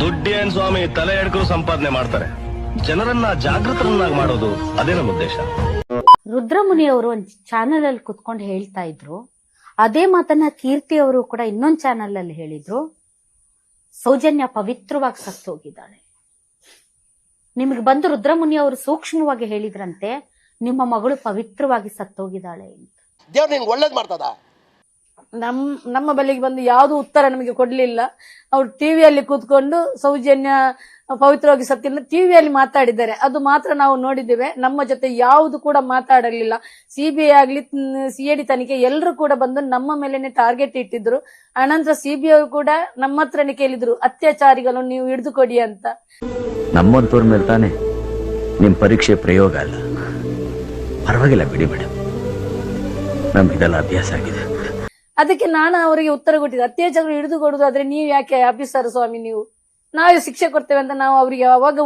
ದುಡ್ಡೇನ್ ಸ್ವಾಮಿ ತಲೆ ಎಡ್ಕರು ಸಂಪಾದನೆ ಮಾಡ್ತಾರೆ. ಜನರನ್ನ ಜಾಗೃತರನ್ನಾಗಿ ಮಾಡೋದು ಅದೇ ನಮ್ಮ ಉದ್ದೇಶ. ರುದ್ರಮುನಿ ಅವರು ಒಂದು ಚಾನೆಲ್ ಅಲ್ಲಿ ಕುತ್ಕೊಂಡು ಹೇಳ್ತಾ ಇದ್ರು. ಅದೇ ಮಾತನ್ನ ಕೀರ್ತಿ ಅವರು ಕೂಡ ಇನ್ನೊಂದ್ ಚಾನೆಲ್ ಅಲ್ಲಿ ಹೇಳಿದ್ರು. ಸೌಜನ್ಯ ಪವಿತ್ರವಾಗಿ ಸತ್ತೋಗಿದ್ದಾಳೆ. ನಿಮಗೆ ಬಂದು ರುದ್ರಮುನಿ ಅವರು ಸೂಕ್ಷ್ಮವಾಗಿ ಹೇಳಿದ್ರಂತೆ ನಿಮ್ಮ ಮಗಳು ಪವಿತ್ರವಾಗಿ ಸತ್ತೋಗಿದ್ದಾಳೆ ಅಂತ. ದೇವ್ರು ನಿಂಗೆ ಒಳ್ಳೇದ್ ಮಾಡ್ತದ? ನಮ್, ನಮ್ಮ ಬಳಿಗೆ ಬಂದು ಯಾವುದು ಉತ್ತರ ನಮಗೆ ಕೊಡ್ಲಿಲ್ಲ. ಅವ್ರು ಟಿವಿಯಲ್ಲಿ ಕೂತ್ಕೊಂಡು ಸೌಜನ್ಯ, ಪವಿತ್ರವಾಗಿ ಸತ್ಯನ ಟಿವಿಯಲ್ಲಿ ಮಾತಾಡಿದ್ದಾರೆ. ಅದು ಮಾತ್ರ ನಾವು ನೋಡಿದ್ದೇವೆ. ನಮ್ಮ ಜೊತೆ ಯಾವುದು ಕೂಡ ಮಾತಾಡಲಿಲ್ಲ. ಸಿಬಿಐ ಆಗ್ಲಿ ಸಿಎಡಿ ತನಿಖೆ ಎಲ್ಲರೂ ಕೂಡ ಬಂದು ನಮ್ಮ ಮೇಲೆನೆ ಟಾರ್ಗೆಟ್ ಇಟ್ಟಿದ್ರು. ಅನಂತರ ಸಿಬಿಐ ಕೂಡ ನಮ್ಮ ಹತ್ರನೇ ಕೇಳಿದ್ರು, ಅತ್ಯಾಚಾರಿಗಳು, ನೀವು ಹಿಡಿದು ಕೊಡಿ ಅಂತ. ನಮ್ಮಂತವ್ರ ಮೇಲೆ ತಾನೆ ನಿಮ್ ಪರೀಕ್ಷೆ ಪ್ರಯೋಗ ಅಲ್ಲ. ಪರವಾಗಿಲ್ಲ ಬಿಡಿ ಮೇಡಮ್ ನಮ್ಗಿದೆಲ್ಲ ಅಭ್ಯಾಸ ಆಗಿದೆ. ಅದಕ್ಕೆ ನಾನು ಅವರಿಗೆ ಉತ್ತರ ಕೊಟ್ಟಿದ್ದೆ. ಅತ್ಯಾಚಾರ ಹಿಡಿದು ಕೊಡುದಾದ್ರೆ ನೀವು ಯಾಕೆ ಆಫೀಸರ್ ಸ್ವಾಮಿ ನೀವು? ನಾವೇ ಶಿಕ್ಷೆ ಕೊಡ್ತೇವೆ ಅಂತ ನಾವು ಅವರಿಗೆ ಅವಾಗ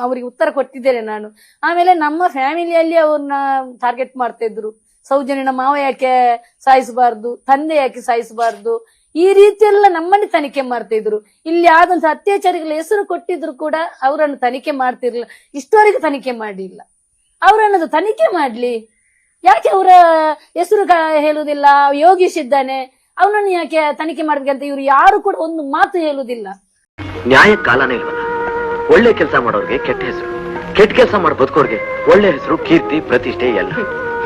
ಅವರಿಗೆ ಉತ್ತರ ಕೊಟ್ಟಿದ್ದೇನೆ ನಾನು. ಆಮೇಲೆ ನಮ್ಮ ಫ್ಯಾಮಿಲಿಯಲ್ಲಿ ಅವ್ರನ್ನ ಟಾರ್ಗೆಟ್ ಮಾಡ್ತಾ ಇದ್ರು. ಸೌಜನ್ಯನ ಮಾವ ಯಾಕೆ ಸಾಯಿಸಬಾರ್ದು? ತಂದೆ ಯಾಕೆ ಸಾಯಿಸಬಾರ್ದು? ಈ ರೀತಿ ಎಲ್ಲ ನಮ್ಮನ್ನೇ ತನಿಖೆ ಮಾಡ್ತಾ ಇದ್ರು. ಇಲ್ಲಿ ಯಾವ್ದೊಂದು ಅತ್ಯಾಚಾರಿಗಳ ಹೆಸರು ಕೊಟ್ಟಿದ್ರು ಕೂಡ ಅವರನ್ನು ತನಿಖೆ ಮಾಡ್ತಿರ್ಲಿಲ್ಲ. ಇಷ್ಟವರೆಗೂ ತನಿಖೆ ಮಾಡಿಲ್ಲ. ಅವರನ್ನದು ತನಿಖೆ ಮಾಡ್ಲಿ. ಯಾಕೆ ಅವರ ಹೆಸರು ಹೇಳುವುದಿಲ್ಲ? ಯೋಗೀಶ್ ಇದ್ದಾನೆ. ಅವನನ್ನು ಯಾಕೆ ತನಿಖೆ ಅಂತ ಇವರು ಯಾರು ಕೂಡ ಒಂದು ಮಾತು ಹೇಳುವುದಿಲ್ಲ. ನ್ಯಾಯ ಕಾಲನೇ ಇಲ್ವಲ್ಲ? ಒಳ್ಳೆ ಕೆಲಸ ಮಾಡೋರ್ಗೆ ಕೆಟ್ಟ ಹೆಸರು. ಕೆಟ್ಟ ಕೆಲಸ ಮಾಡಿ ಬದುಕೋರ್ಗೆ ಒಳ್ಳೆ ಹೆಸರು ಕೀರ್ತಿ ಪ್ರತಿಷ್ಠೆ ಎಲ್ಲ.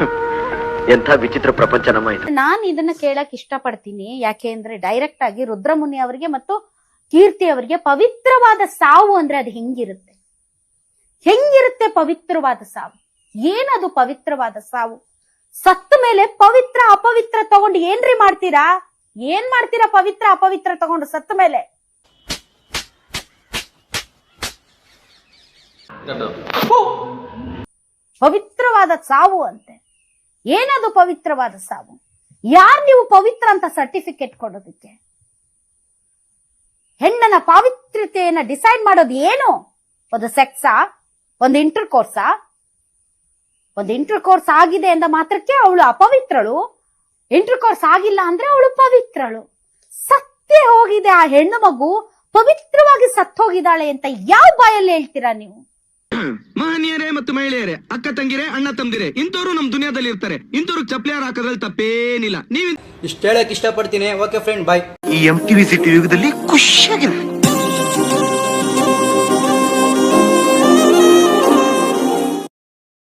ಎಂತ ಎಂಥ ವಿಚಿತ್ರ ಪ್ರಪಂಚ ನಮ್ಮ ಇದು. ನಾನು ಇದನ್ನ ಕೇಳಕ್ ಇಷ್ಟಪಡ್ತೀನಿ. ಯಾಕೆ ಅಂದ್ರೆ ಡೈರೆಕ್ಟ್ ಆಗಿ ರುದ್ರಮುನಿ ಅವರಿಗೆ ಮತ್ತು ಕೀರ್ತಿ ಅವರಿಗೆ ಪವಿತ್ರವಾದ ಸಾವು ಅಂದ್ರೆ ಅದು ಹೆಂಗಿರುತ್ತೆ? ಹೆಂಗಿರುತ್ತೆ ಪವಿತ್ರವಾದ ಸಾವು? ಏನದು ಪವಿತ್ರವಾದ ಸಾವು? ಸತ್ತ ಮೇಲೆ ಪವಿತ್ರ ಅಪವಿತ್ರ ತಗೊಂಡು ಏನ್ರಿ ಮಾಡ್ತೀರಾ? ಏನ್ ಮಾಡ್ತೀರಾ ಪವಿತ್ರ ಅಪವಿತ್ರ ತಗೊಂಡು ಸತ್ತ ಮೇಲೆ? ಪವಿತ್ರವಾದ ಸಾವು ಅಂತೆ. ಏನದು ಪವಿತ್ರವಾದ ಸಾವು? ಯಾರ್ ನೀವು ಪವಿತ್ರ ಅಂತ ಸರ್ಟಿಫಿಕೇಟ್ ಕೊಡೋದಕ್ಕೆ? ಹೆಣ್ಣನ ಪಾವಿತ್ರತೆಯನ್ನ ಡಿಸೈಡ್ ಮಾಡೋದು ಏನು? ಒಂದು ಸೆಕ್ಸಾ? ಒಂದು ಇಂಟರ್ ಕೋರ್ಸಾ ಒಂದು ಇಂಟರ್ ಕೋರ್ಸ್ ಆಗಿದೆ ಎಂದ ಮಾತ್ರಕ್ಕೆ ಅವಳು ಅಪವಿತ್ರಳು. ಇಂಟರ್ ಕೋರ್ಸ್ ಆಗಿಲ್ಲ ಅಂದ್ರೆ ಅವಳು ಪವಿತ್ರಳು. ಸತ್ತೇ ಹೋಗಿದೆ ಆ ಹೆಣ್ಣು ಮಗು ಪವಿತ್ರವಾಗಿ ಸತ್ತೋಗಿದ್ದಾಳೆ ಅಂತ ಯಾವ ಬಾಯಲ್ಲಿ ಹೇಳ್ತೀರಾ ನೀವು? ಮಹನೀಯರೇ ಮತ್ತು ಮಹಿಳೆಯರೇ ಅಕ್ಕ ತಂಗಿರೇ ಅಣ್ಣ ತಂದಿರೇ ಇಂಥವ್ರು ನಮ್ ದುನಿಯಾದಲ್ಲಿ ಇರ್ತಾರೆ. ಇಂಥವ್ರು ಚಪ್ಪಲಿ ಹಾಕೋದ್ರಲ್ಲಿ ತಪ್ಪೇನಿಲ್ಲ. ನೀವ್ ಇಷ್ಟ ಹೇಳಕ್ ಇಷ್ಟಪಡ್ತೀನಿ. ಓಕೆ ಫ್ರೆಂಡ್ ಬಾಯ್ ಈ ಎಂ ಟಿವಿ ಸಿಟಿ ಯುಗದಲ್ಲಿ ಖುಷಿಯಾಗಿರಿ